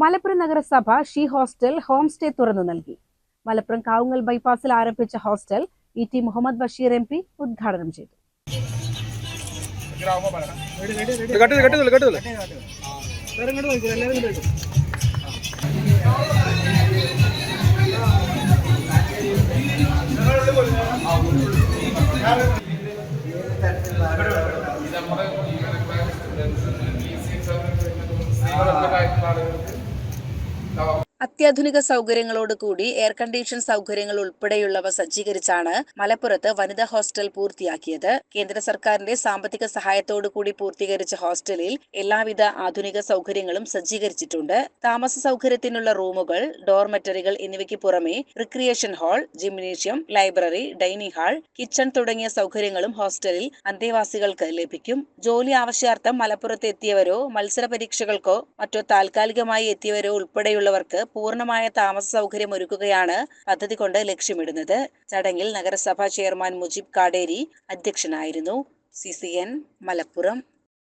മലപ്പുറം നഗരസഭ she hostel home stay തുറന്നു നൽകി. മലപ്പുറം കാവുങ്ങൽ ബൈപ്പാസിൽ ആരംഭിച്ച hostel E T Muhammad Basheer M P ഉദ്ഘാടനം ചെയ്തു. ഇത് estaba അത്യാധുനിക സൗകര്യങ്ങളോട് കൂടി എയർ കണ്ടീഷൻ സൗകര്യങ്ങൾ ഉൾപ്പെടെയുള്ളവ സജ്ജീകരിച്ചാണ് മലപ്പുറത്ത് വനിതാ ഹോസ്റ്റൽ പൂർത്തിയാക്കിയത്. കേന്ദ്ര സർക്കാരിന്റെ സാമ്പത്തിക സഹായത്തോടു കൂടി പൂർത്തീകരിച്ച ഹോസ്റ്റലിൽ എല്ലാവിധ ആധുനിക സൗകര്യങ്ങളും സജ്ജീകരിച്ചിട്ടുണ്ട്. താമസ സൗകര്യത്തിനുള്ള റൂമുകൾ ഡോർമെറ്ററികൾ എന്നിവയ്ക്ക് പുറമെ recreation hall gymnasium library dining hall kitchen തുടങ്ങിയ സൗകര്യങ്ങളും ഹോസ്റ്റലിൽ അന്തേവാസികൾക്ക് ലഭിക്കും. ജോലി ആവശ്യാർത്ഥം മലപ്പുറത്ത് എത്തിയവരോ മത്സര പരീക്ഷകൾക്കോ മറ്റോ താൽക്കാലികമായി എത്തിയവരോ ഉൾപ്പെടെയുള്ളവർക്ക് പൂർണമായ താമസ സൗകര്യം ഒരുക്കുകയാണ് പദ്ധതി കൊണ്ട് ലക്ഷ്യമിടുന്നത്. ചടങ്ങിൽ നഗരസഭാ ചെയർമാൻ മുജീബ് കാടേരി അധ്യക്ഷനായിരുന്നു. സി മലപ്പുറം